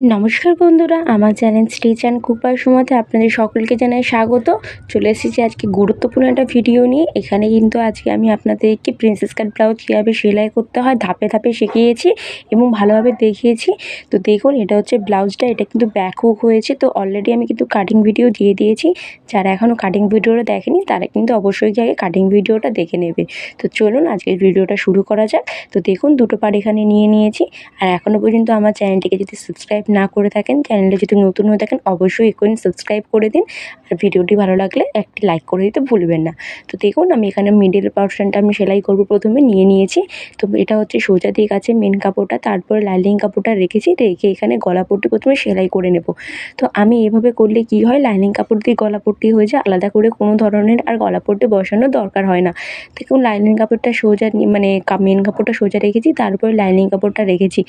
নমস্কার বন্ধুরা, আমার চ্যানেল স্টিচ অ্যান্ড কুপার সময়তে আপনাদের সকলকে জানাই স্বাগত। চলে এসেছি আজকে গুরুত্বপূর্ণ একটা ভিডিও নিয়ে। এখানে কিন্তু আজকে আমি আপনাদেরকে প্রিন্সেস কাট ব্লাউজ কীভাবে সেলাই করতে হয়, ধাপে ধাপে শিখিয়েছি এবং ভালোভাবে দেখিয়েছি। তো দেখুন, এটা হচ্ছে ব্লাউজটা এটা কিন্তু ব্যাক হয়েছে। তো অলরেডি আমি কিন্তু কাটিং ভিডিও দিয়ে দিয়েছি। যারা এখনও কাটিং ভিডিওটা দেখেনি, তারা কিন্তু অবশ্যই আগে কাটিং ভিডিওটা দেখে নেবে। তো চলুন, আজকের ভিডিওটা শুরু করা যাক। তো দেখুন, দুটো পার এখানে নিয়ে নিয়েছি। আর এখনও পর্যন্ত আমার চ্যানেলটিকে যদি সাবস্ক্রাইব না করে থাকেন চ্যানেলটা যদি নতুন হয়ে থাকেন, অবশ্যই এক্ষুনি সাবস্ক্রাইব করে দিন। আর ভিডিওটি ভালো লাগলে একটি লাইক করে দিতে ভুলবেন না। তো দেখুন, আমি এখানে মিডিল পার্সনটা আমি সেলাই করব প্রথমে, নিয়ে নিয়েছি। তো এটা হচ্ছে সোজা দিক আছে মেন কাপড়টা, তারপরে লাইনিং কাপড়টা রেখেছি, রেখে এখানে গলাপট্টি প্রথমে সেলাই করে নেব। তো আমি এভাবে করলে কি হয় লাইনিং কাপড় দিয়ে গলাপট্টি হয়ে যায়, আলাদা করে কোনো ধরনের আর গলাপট্টি বসানোর দরকার হয় না। দেখুন লাইনিং কাপড়টা সোজা মানে মেন কাপড়টা সোজা রেখেছি, তারপরে লাইনিং কাপড়টা রেখেছি।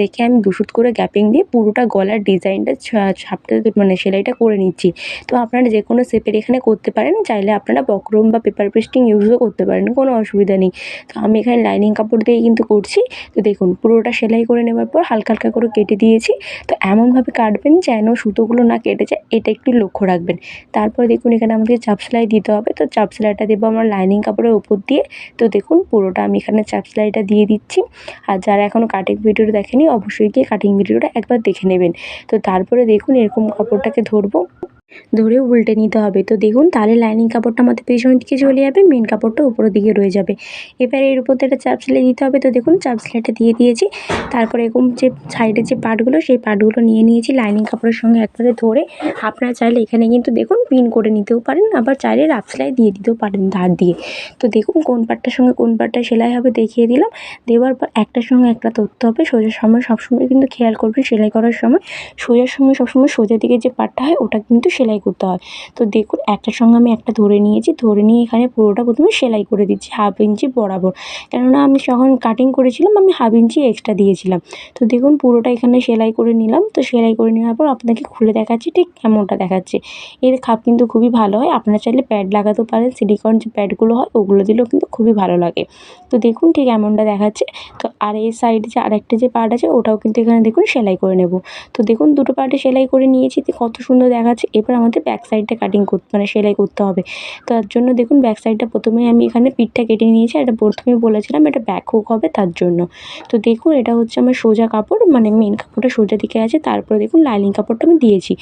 রেখে আমি দুশুট করে গ্যাপিং দিয়ে পুরোটা গলার ডিজাইনটা ছাপটা মানে সেলাইটা করে নিচ্ছি। তো আপনারা যে কোনো শেপের এখানে করতে পারেন, চাইলে আপনারা বক্রম বা পেপার পেস্টিং ইউজও করতে পারেন, কোনো অসুবিধা নেই। তো আমি এখানে লাইনিং কাপড় দিয়ে কিন্তু করছি। তো দেখুন, পুরোটা সেলাই করে নেওয়ার পর হালকা হালকা করে কেটে দিয়েছি। তো এমনভাবে কাটবেন যেন সুতোগুলো না কেটে যায়, এটা একটু লক্ষ্য রাখবেন। তারপর দেখুন, এখানে আমাদের চাপ সেলাই দিতে হবে। তো চাপ সেলাইটা দেবো আমার লাইনিং কাপড়ের উপর দিয়ে। তো দেখুন, পুরোটা আমি এখানে চাপ সেলাইটা দিয়ে দিচ্ছি। আর যারা এখনও কাটিং ভিডিওটা দেখেনি, অবশ্যই গিয়ে কাটিং ভিডিওটা একবার দেখে নেবেন। তো তারপরে দেখুন এরকম কাপড়টাকে ধরবো। ধরে উল্টে নিতে হবে। তো দেখুন, তাহলে লাইনিং কাপড়টা আমাদের পেছনের দিকে চলে যাবে মেন কাপড়টা উপরের দিকে রয়ে যাবে। এবার এর উপর একটা চাপ সেলাই দিতে হবে। তো দেখুন, চাপ সেলাইটা দিয়ে দিয়েছি। তারপরে এরকম যে সাইডের যে পার্টগুলো সেই পার্টগুলো নিয়ে নিয়েছি লাইনিং কাপড়ের সঙ্গে একবারে ধরে। আপনারা চাইলে এখানে কিন্তু দেখুন পিন করে নিতেও পারেন, আবার চাইলে রাফ সেলাই দিয়ে দিতেও পারেন ধার দিয়ে। তো দেখুন, কোন পার্টটার সঙ্গে কোন পার্টটা সেলাই হবে দেখিয়ে দিলাম। দেওয়ার পর একটার সঙ্গে একটা ধরতে হবে। সোজার সময় সবসময় কিন্তু খেয়াল করবেন সেলাই করার সময়। সোজার সময় সবসময় সোজা দিকে যে পার্টটা হয়, ওটা কিন্তু সেলাই করতে হয়। তো দেখুন একটার সঙ্গে আমি একটা ধরে নিয়েছি, ধরে নিয়ে এখানে পুরোটা প্রথমে সেলাই করে দিচ্ছি, হাফ ইঞ্চি বরাবর। কেননা আমি যখন কাটিং করেছিলাম, আমি হাফ ইঞ্চি এক্সট্রা দিয়েছিলাম। তো দেখুন, পুরোটা এখানে সেলাই করে নিলাম। তো সেলাই করে নেওয়ার পর আপনাকে খুলে দেখাচ্ছি, ঠিক কেমনটা দেখাচ্ছে। এর খাপ কিন্তু খুবই ভালো হয়। আপনারা চাইলে প্যাড লাগাতেও পারেন সিলিকন যে প্যাডগুলো হয়, ওগুলো দিলেও কিন্তু খুবই ভালো লাগে। তো দেখুন, ঠিক এমনটা দেখাচ্ছে। তো আর এই সাইডে যে আরেকটা যে পার্ট আছে, ওটাও কিন্তু এখানে দেখুন সেলাই করে নেব। তো দেখুন, দুটো পার্টে সেলাই করে নিয়েছি কত সুন্দর দেখাচ্ছে। এবার আমাদের ব্যাক সাইডটা কাটিং করতে মানে সেলাই করতে হবে। তার জন্য দেখুন ব্যাক সাইডটা প্রথমে আমি এখানে পিঠটা কেটে নিয়েছি এটা প্রথমে বলেছিলাম এটা ব্যাক হুক হবে তার জন্য। তো দেখুন এটা হচ্ছে আমার সোজা কাপড় মানে মেন কাপড়টা সোজা দিকে আছে, তারপরে দেখুন লাইনিং কাপড়টা আমি দিয়েছি।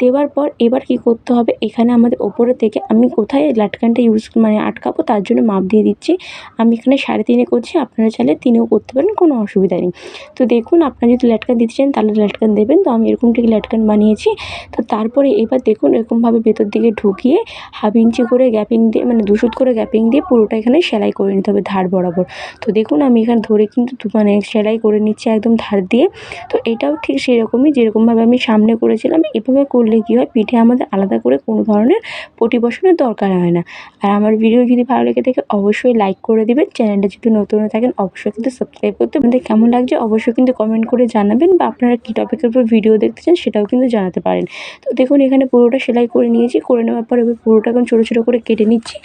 দেওয়ার পর, এবার কি করতে হবে, এখানে আমাদের ওপরে থেকে আমি কোথায় লাটকানটা ইউজ মানে আটকাবো তার জন্য মাপ দিয়ে দিচ্ছি। আমি এখানে সাড়ে তিনে করছি, আপনারা চাইলে তিনেও করতে পারেন, কোনো অসুবিধা নেই। তো দেখুন, আপনারা যদি লাটকান দিতে চান, তাহলে লাটকান দেবেন। তো আমি এরকম ঠিক লাটকান বানিয়েছি। তো তারপরে এবার দেখুন, এরকমভাবে ভেতর দিকে ঢুকিয়ে হাফ ইঞ্চি করে গ্যাপিং দিয়ে মানে দুশুত করে গ্যাপিং দিয়ে পুরোটা এখানে সেলাই করে নিতে হবে ধার বরাবর। তো দেখুন, আমি এখানে ধরে কিন্তু মানে সেলাই করে নিচ্ছি একদম ধার দিয়ে। তো এটাও ঠিক সেরকমই, যেরকমভাবে আমি সামনে করেছিলাম, এভাবে করলে কী হয়, পিঠে আমাদের আলাদা করে কোনো ধরনের পটি বসানোর দরকার হয় না। আর আমার ভিডিও যদি ভালো লেগে থাকে, অবশ্যই লাইক করে দেবেন। চ্যানেলটা যদি নতুন থাকেন, অবশ্যই কিন্তু সাবস্ক্রাইব করতে। আমাদের কেমন লাগছে, অবশ্যই কিন্তু কমেন্ট করে জানাবেন বা আপনারা কী টপিকের উপর ভিডিও দেখতে চান, সেটাও কিন্তু জানাতে পারেন। তো দেখুন, এখানে পুরোটা সেলাই করে নিয়েছি, করে নেওয়ার পর এবার পুরোটা এখন ছোটো ছোটো করে কেটে নিচ্ছি।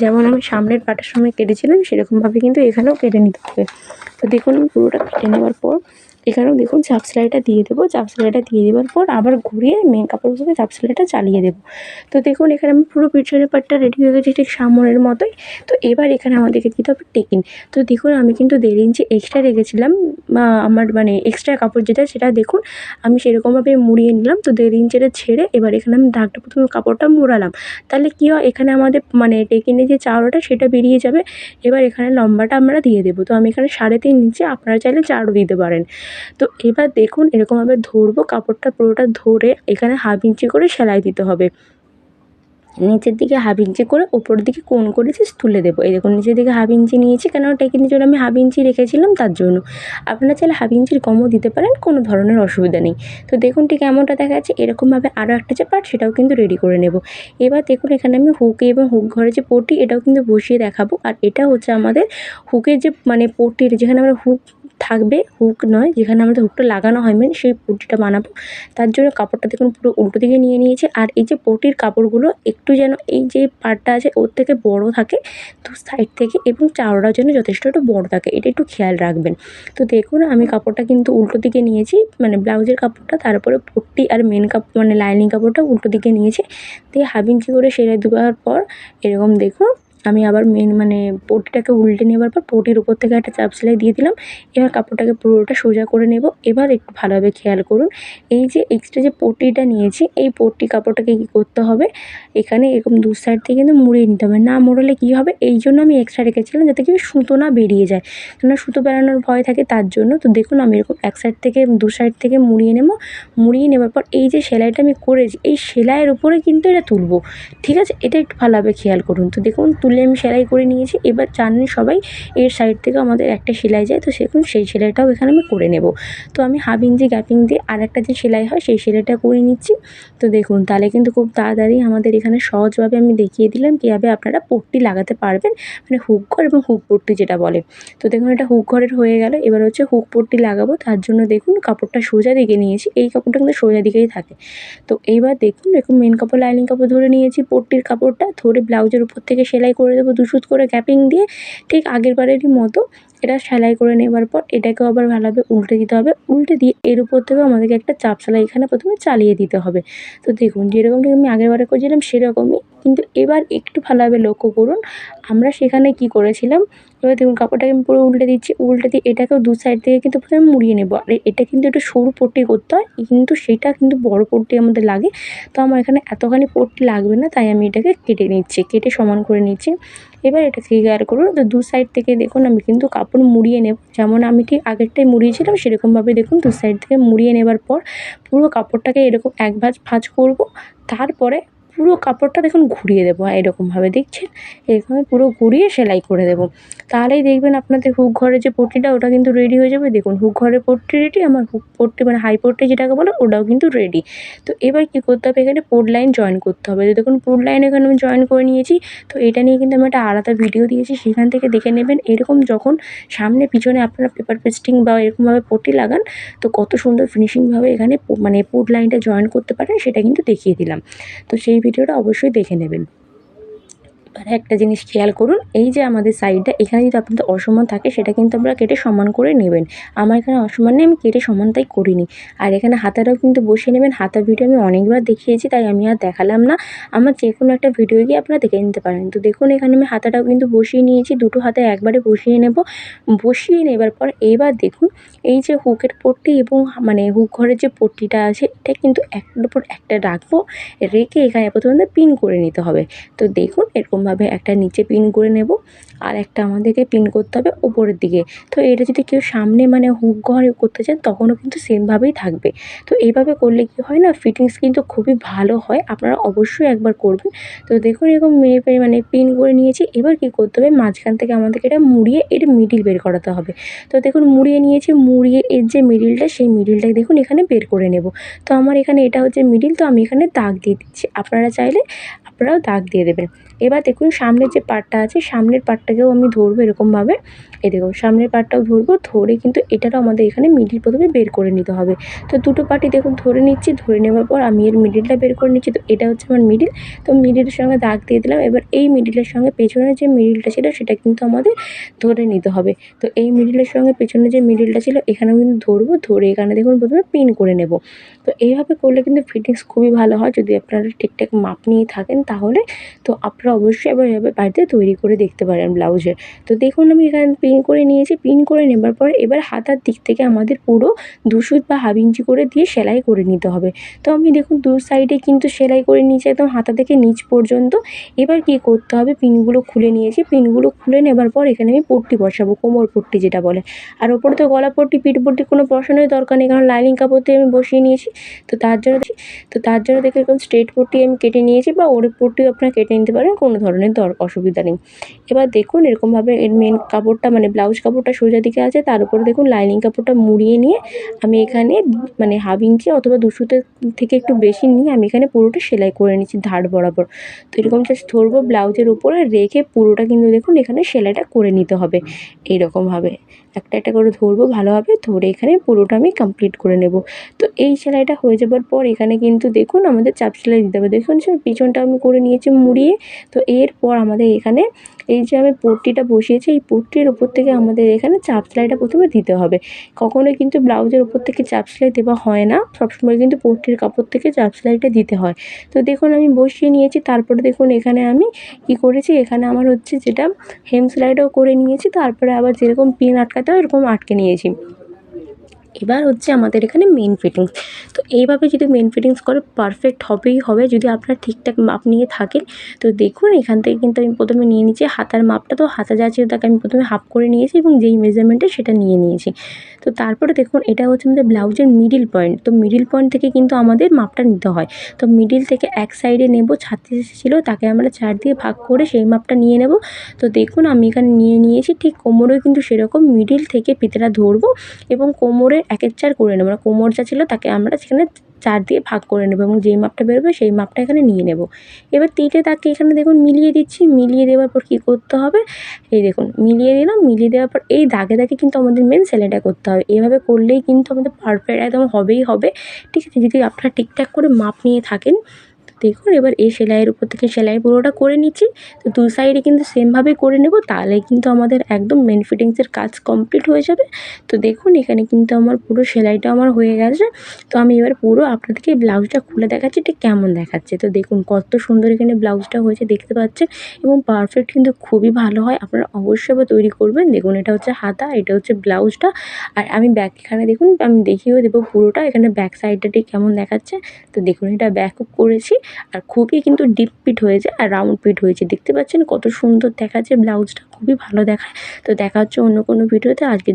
যেমন আমি সামনের পাটার সময় কেটেছিলাম, সেরকমভাবে কিন্তু এখানেও কেটে নিতে হবে। তো দেখুন, পুরোটা কেটে নেওয়ার পর এখানেও দেখুন চাপ সেলাইটা দিয়ে দেবো। চাপ সেলাইটা দিয়ে দেওয়ার পর আবার ঘুরিয়ে মেন কাপড়ের সাথে চাপ সেলাইটা চালিয়ে দেবো। তো দেখুন এখানে আমি পুরো পিছনের পাটটা রেডি হয়ে গেছে ঠিক সামনের মতোই। তো এবার এখানে আমাদেরকে দিতে হবে টেকিন তো দেখুন আমি কিন্তু দেড় ইঞ্চি এক্সট্রা রেখেছিলাম আমার মানে এক্সট্রা কাপড় যেটা সেটা দেখুন আমি সেরকমভাবে মুড়িয়ে নিলাম। তো দেড় ইঞ্চিটা ছেড়ে এবার এখানে আমি দাগটা প্রথমে কাপড়টা মুড়ালাম। তাহলে কী হয়, এখানে আমাদের মানে টেকিনে যে চাওড়াটা সেটা বেরিয়ে যাবে। এবার এখানে লম্বাটা আমরা দিয়ে দেবো। তো আমি এখানে সাড়ে তিন ইঞ্চি আপনারা চাইলে চারও দিতে পারেন। তো এবার দেখুন এরকমভাবে ধরবো, কাপড়টা পুরোটা ধরে এখানে হাফ ইঞ্চি করে সেলাই দিতে হবে। নিচের দিকে হাফ ইঞ্চি করে উপরের দিকে কোণ করে জাস্ট তুলে দেবো। এই দেখুন নিচের দিকে হাফ ইঞ্চি নিয়েছি কেন টেকিনের জন্য আমি হাফ ইঞ্চি রেখেছিলাম তার জন্য। আপনারা চাইলে হাফ ইঞ্চির কমও দিতে পারেন, কোনো ধরনের অসুবিধা নেই। তো দেখুন ঠিক এমনটা দেখা যাচ্ছে, এরকমভাবে আরও একটা যে পার্ট সেটাও কিন্তু রেডি করে নেব। এবার দেখুন এখানে আমি হুকে এবং হুক ঘরে যে পটি, এটাও কিন্তু বসিয়ে দেখাবো। আর এটা হচ্ছে আমাদের হুকের যে মানে পটির যেখানে আমরা হুক থাকবে, হুক নয়। যেখানে আমাদের হুকটা লাগানো হয় মেন সেই পট্টিটা বানাবো। তার জন্য কাপড়টা দেখুন পুরো উল্টো দিকে নিয়ে নিয়েছি। আর এই যে পটির কাপড়গুলো একটু যেন এই যে পার্টটা আছে ওর থেকে বড় থাকে, তো সাইড থেকে এবং চাওড়ার জন্য যথেষ্ট একটু বড় থাকে। এটা একটু খেয়াল রাখবেন। তো দেখুন আমি কাপড়টা কিন্তু উল্টো দিকে নিয়েছি মানে ব্লাউজের কাপড়টা, তারপরে পট্টি আর মেন কাপড় মানে লাইনিং কাপড়টা উল্টো দিকে নিয়েছি। দিয়ে হাফ ইঞ্চি করে সেলাই দেওয়ার পর এরকম দেখুন আমি আবার মেন মানে পটিটাকে উল্টে নেবার পর পটির উপর থেকে একটা চাপ সেলাই দিয়ে দিলাম। এবার কাপড়টাকে পুরোটা সোজা করে নেব। এবার একটু ভালোভাবে খেয়াল করুন, এই যে এক্সট্রা যে পটিটা নিয়েছি, এই পট্টি কাপড়টাকে কী করতে হবে? এখানে এরকম দু সাইড থেকে কিন্তু মুড়িয়ে নিতে হবে। না মোড়ালে কী হবে? এই জন্য আমি এক্সট্রা রেখেছিলাম যাতে কি সুতো না বেরিয়ে যায়। কেননা সুতো বেরানোর ভয় থাকে তার জন্য। তো দেখুন আমি এরকম এক সাইড থেকে দু সাইড থেকে মুড়িয়ে নেব। মুড়িয়ে নেবার পর এই যে সেলাইটা আমি করেছি, এই সেলাইয়ের উপরে কিন্তু এটা তুলবো। ঠিক আছে? এটা একটু ভালোভাবে খেয়াল করুন। তো দেখুন তুলে আমি সেলাই করে নিয়েছি। এবার জানেন সবাই, এর সাইড থেকে আমাদের একটা সেলাই যায়, তো সেরকম সেই সেলাইটাও এখানে আমি করে নেব। তো আমি হাফ ইঞ্চি গ্যাপিং দিয়ে আর একটা যে সেলাই হয়, সেই সেলাইটা করে নিচ্ছি। তো দেখুন, তাহলে কিন্তু খুব তাড়াতাড়ি আমাদের এখানে সহজভাবে আমি দেখিয়ে দিলাম কীভাবে আপনারা পট্টি লাগাতে পারবেন মানে হুক ঘর এবং হুক পট্টি যেটা বলে। তো দেখুন, এটা হুক ঘরের হয়ে গেল। এবার হচ্ছে হুক পট্টি লাগাবো, তার জন্য দেখুন কাপড়টা সোজা দিকে নিয়েছি। এই কাপড়টা কিন্তু সোজা দিকেই থাকে। তো এইবার দেখুন, এরকম মেন কাপড় লাইনিং কাপড় ধরে নিয়েছি পট্টির কাপড়টা। ধরে ব্লাউজের উপর থেকে সেলাই দেবো দুশুত করে গ্যাপিং দিয়ে ঠিক আগের বারেরই মতো এটা সেলাই করে নেবার পর এটাকেও আবার ভালোভাবে উল্টে দিতে হবে। উল্টে দিয়ে এর উপর থেকেও আমাদেরকে একটা চাপ সেলাই এখানে প্রথমে চালিয়ে দিতে হবে। তো দেখুন যেরকমটি আমি আগের বারে করেছিলাম সেরকমই, কিন্তু এবার একটু ভালোভাবে লক্ষ্য করুন, আমরা সেখানে কি করেছিলাম? এবার দেখুন, কাপড়টাকে আমি পুরো উল্টে দিচ্ছি, উল্টে দিয়ে এটাকেও দু সাইড থেকে কিন্তু প্রথমে মুড়িয়ে নেব। আর এটা কিন্তু একটু সরু পট্টি করতে হয়, কিন্তু সেটা কিন্তু বড় পট্টি আমাদের লাগে। তো আমার এখানে এতখানি পট্টি লাগবে না, তাই আমি এটাকে কেটে নিচ্ছি, কেটে সমান করে নিচ্ছি। এবার এটা ক্লিয়ার করুন, তো দু সাইড থেকে দেখুন, আমি কিন্তু কাপড় মুড়িয়ে নেব। যেমন আমি ঠিক আগেরটাই মুড়িয়েছিলাম, সেরকমভাবে দেখুন দু সাইড থেকে মুড়িয়ে নেবার পর পুরো কাপড়টাকে এরকম এক ভাঁজ ভাঁজ করব। তারপরে পুরো কাপড়টা দেখুন ঘুরিয়ে দেবো এরকমভাবে, দেখছেন? এরকমভাবে পুরো ঘুরিয়ে সেলাই করে দেবো। তাহলেই দেখবেন আপনাদের হুক ঘরের যে পট্টিটা, ওটা কিন্তু রেডি হয়ে যাবে। দেখুন, হুক ঘরের পট্টি রেডি আমার হুক পট্টি মানে হাই পট্টি যেটাকে বলে, ওটাও কিন্তু রেডি তো এবার কী করতে হবে? এখানে পোড লাইন জয়েন করতে হবে। দেখুন পোড লাইন এখানে আমি জয়েন করে নিয়েছি। তো এটা নিয়ে কিন্তু আমি একটা আলাদা ভিডিও দিয়েছি। সেখান থেকে দেখে নেবেন, এরকম যখন সামনে, পিছনে আপনারা পেপার পেস্টিং বা এরকমভাবে পট্টি লাগান, তো কত সুন্দর ফিনিশিংভাবে এখানে মানে পোড লাইনটা জয়েন করতে পারেন, সেটা কিন্তু দেখিয়ে দিলাম। তো সেই ভিডিওটা অবশ্যই দেখে নেবেন। এবার একটা জিনিস খেয়াল করুন, এই যে আমাদের সাইডটা এখানে যদি আপনাদের অসমান থাকে, সেটা কিন্তু আপনারা কেটে সমান করে নেবেন। আমার এখানে অসমান নেই, আমি কেটে সমান তাই করিনি। আর এখানে হাতাটাও কিন্তু বসিয়ে নেবেন। হাতা ভিডিও আমি অনেকবার দেখিয়েছি, তাই আমি আর দেখালাম না। আমার যে কোনো একটা ভিডিও গিয়ে আপনারা দেখে নিতে পারেন। তো দেখুন, এখানে আমি হাতাটাও কিন্তু বসিয়ে নিয়েছি। দুটো হাতে একবারে বসিয়ে নেব। বসিয়ে নেবার পর এইবার দেখুন, এই যে হুকের পট্টি এবং মানে হুক ঘরের যে পট্টিটা আছে, এটা কিন্তু একটার উপর একটা রাখব। রেখে এখানে প্রথমে পিন করে নিতে হবে। তো দেখুন এরকমভাবে একটা নিচে পিন করে নেব। আর একটা আমাদেরকে পিন করতে হবে ওপরের দিকে। তো এটা যদি কেউ সামনে মানে হুক ঘরে করতে চান, তখনও কিন্তু সেমভাবেই থাকবে। তো এইভাবে করলে কি হয় না ফিটিংস কিন্তু খুবই ভালো হয়, আপনারা অবশ্যই একবার করবেন। তো দেখুন এরকম মেপে মানে পিন করে নিয়েছি, এবার কী করতে হবে, মাঝখান থেকে আমাদেরকে এটা মুড়িয়ে এর মিডিল বের করাতে হবে। তো দেখুন মুড়িয়ে নিয়েছি, মুড়িয়ে এর যে মিডিলটা সেই মিডিলটা দেখুন এখানে বের করে নেব। তো আমার এখানে এটা হচ্ছে মিডিল তো আমি এখানে দাগ দিয়ে দিচ্ছি। আপনারা চাইলে আপনারাও দাগ দিয়ে দেবেন। এবার দেখুন সামনের যে পার্টটা আছে, সামনের পার্টটাকেও আমি ধরবো এরকমভাবে। এই দেখুন সামনের পার্টটাও ধরবো, ধরে কিন্তু এটারও আমাদের এখানে মিডিল প্রথমে বের করে নিতে হবে। তো দুটো পার্টি দেখুন ধরে নিচ্ছি, ধরে নেওয়ার পর আমি এর মিডিলটা বের করে নিচ্ছি। তো এটা হচ্ছে আমার মিডিল তো মিডিলের সঙ্গে দাগ দিয়ে দিলাম। এবার এই মিডিলের সঙ্গে পেছনের যে মিডিলটা ছিল, সেটা কিন্তু আমাদের ধরে নিতে হবে। তো এই মিডিলের সঙ্গে পেছনে যে মিডিলটা ছিল, এখানেও কিন্তু ধরবো, ধরে এখানে দেখুন প্রথমে পিন করে নেব। তো এইভাবে করলে কিন্তু ফিটিংস খুবই ভালো হয়। যদি আপনারা ঠিকঠাক মাপ নিয়ে থাকেন তাহলে তো আপনারা অবশ্যই এবার এভাবে বাড়িতে তৈরি করে দেখতে পারেন ব্লাউজের। তো দেখুন আমি এখানে পিন করে নিয়েছি। পিন করে নেবার পর এবার হাতার দিক থেকে আমাদের পুরো দু সুত বা হাফ ইঞ্চি করে দিয়ে সেলাই করে নিতে হবে। তো আমি দেখুন দু সাইডে কিন্তু সেলাই করে নিয়েছি একদম হাতা থেকে নিচ পর্যন্ত। এবার কী করতে হবে? পিনগুলো খুলে নিয়েছি। পিনগুলো খুলে নেবার পর এখানে আমি পট্টি বসাবো, কোমর পট্টি যেটা বলে। আর ওপরে তো গলা পট্টি, পিঠ পট্টি কোনো বসানোর দরকার নেই। কারণ লাইনিং কাপড় দিয়ে আমি বসিয়ে নিয়েছি। তো তার জন্য তো তার জন্য দেখে এরকম স্ট্রেট পট্টি আমি কেটে নিয়েছি বা ওর পট্টিও আপনারা কেটে নিতে পারেন, কোনো ধরনের দর, অসুবিধা নেই। এবার দেখুন এরকমভাবে এর মেন কাপড়টা মানে ব্লাউজ কাপড়টা সোজা দিকে আছে, তার উপরে দেখুন লাইনিং কাপড়টা মুড়িয়ে নিয়ে আমি এখানে মানে হাফ ইঞ্চি অথবা দুশোতে থেকে একটু বেশি নিয়ে আমি এখানে পুরোটা সেলাই করে নিচ্ছি ধার বরাবর। তো এরকম জাস্ট ধরবো ব্লাউজের উপরে রেখে পুরোটা কিন্তু দেখুন এখানে সেলাইটা করে নিতে হবে, এইরকমভাবে। একটা একটা করে ধরবো, ভালোভাবে ধরে এখানে পুরোটা আমি কমপ্লিট করে নেব। তো এই সেলাইটা হয়ে যাবার পর এখানে কিন্তু দেখুন আমাদের চাপ সেলাই দিতে হবে। দেখুন সে পিছনটা আমি করে নিয়েছি মুড়িয়ে। তো এরপর আমাদের এখানে এই যে আমি পট্টিটা বসিয়েছি, এই পট্টির ওপর থেকে আমাদের এখানে চাপ সেলাইটা প্রথমে দিতে হবে। কখনোই কিন্তু ব্লাউজের ওপর থেকে চাপ সেলাই দেওয়া হয় না। সবসময় কিন্তু পট্টির কাপড় থেকে চাপ সেলাইটা দিতে হয়। তো দেখুন আমি বসিয়ে নিয়েছি, তারপরে দেখুন এখানে আমি কী করেছি? এখানে আমার হচ্ছে যেটা হেম সেলাইটাও করে নিয়েছি। তারপরে আবার যেরকম পিন আটকাতে হয় এরকম আটকে নিয়েছি। এবার হচ্ছে আমাদের এখানে মেন ফিটিংস এইভাবে যদি মেন ফিটিংস করে পারফেক্ট হবেই হবে যদি আপনার ঠিকঠাক মাপ নিয়ে থাকেন। তো দেখুন, এখান থেকে কিন্তু আমি প্রথমে নিয়ে নিচ্ছি হাতার মাপটা তো হাতা যা ছিল তাকে আমি প্রথমে হাফ করে নিয়েছি এবং যেই মেজারমেন্টে সেটা নিয়ে নিয়েছি। তো তারপরে দেখুন, এটা হচ্ছে আমাদের ব্লাউজের মিডিল পয়েন্ট তো মিডিল পয়েন্ট থেকে কিন্তু আমাদের মাপটা নিতে হয়। তো মিডিল থেকে এক সাইডে নেব ছাত্রিশ ছিল, তাকে আমরা চার দিয়ে ভাগ করে সেই মাপটা নিয়ে নেব। তো দেখুন, আমি এখানে নিয়ে নিয়েছি, ঠিক কোমরেও কিন্তু সেরকম মিডিল থেকে ফিতেটা ধরবো এবং কোমরের একের চার করে নেব। মানে কোমর যা ছিল তাকে আমরা চার দিয়ে ভাগ করে নেব এবং যেই মাপটা বেরোবে সেই মাপটা এখানে নিয়ে নেব। এবার তিনটে তাকে এখানে দেখুন মিলিয়ে দিচ্ছি, মিলিয়ে দেওয়ার পর কী করতে হবে? এই দেখুন, মিলিয়ে দিলাম, মিলিয়ে দেওয়ার পর এই দাগে দাগে কিন্তু আমাদের মেন সেলাইটা করতে হবে। এভাবে করলেই কিন্তু আমাদের পারফেক্ট একদম হবেই হবে। ঠিক আছে, যদি আপনারা ঠিকঠাক করে মাপ নিয়ে থাকেন দেখুন এবার এই সেলাইয়ের উপর থেকে সেলাই পুরোটা করে নিচ্ছি। তো দু সাইডে কিন্তু সেমভাবে করে নেব তাহলে কিন্তু আমাদের একদম মেন ফিটিংসের কাজ কমপ্লিট হয়ে যাবে। তো দেখুন, এখানে কিন্তু আমার পুরো সেলাইটা আমার হয়ে গেছে। তো আমি এবার পুরো আপনাদেরকে ব্লাউজটা খুলে দেখাচ্ছি, ঠিক কেমন দেখাচ্ছে। তো দেখুন, কত সুন্দর এখানে ব্লাউজটা হয়েছে, দেখতে পাচ্ছেন? এবং পারফেক্ট কিন্তু খুবই ভালো হয়, আপনারা অবশ্যই তৈরি করবেন। দেখুন, এটা হচ্ছে হাতা, এটা হচ্ছে ব্লাউজটা। আর আমি ব্যাক এখানে দেখুন, আমি দেখিয়েও দেবো পুরোটা, এখানে ব্যাক সাইডটা ঠিক কেমন দেখাচ্ছে? তো দেখুন, এটা ব্যাক করেছি। আর খুবই কিন্তু ডিপ পিট হয়েছে আর রাউন্ড পিট হয়েছে দেখতে পাচ্ছেন কত সুন্দর দেখাচ্ছে ব্লাউজটা খুবই ভালো দেখায়। তো দেখা হচ্ছে অন্য কোনো ভিডিওতে আজকে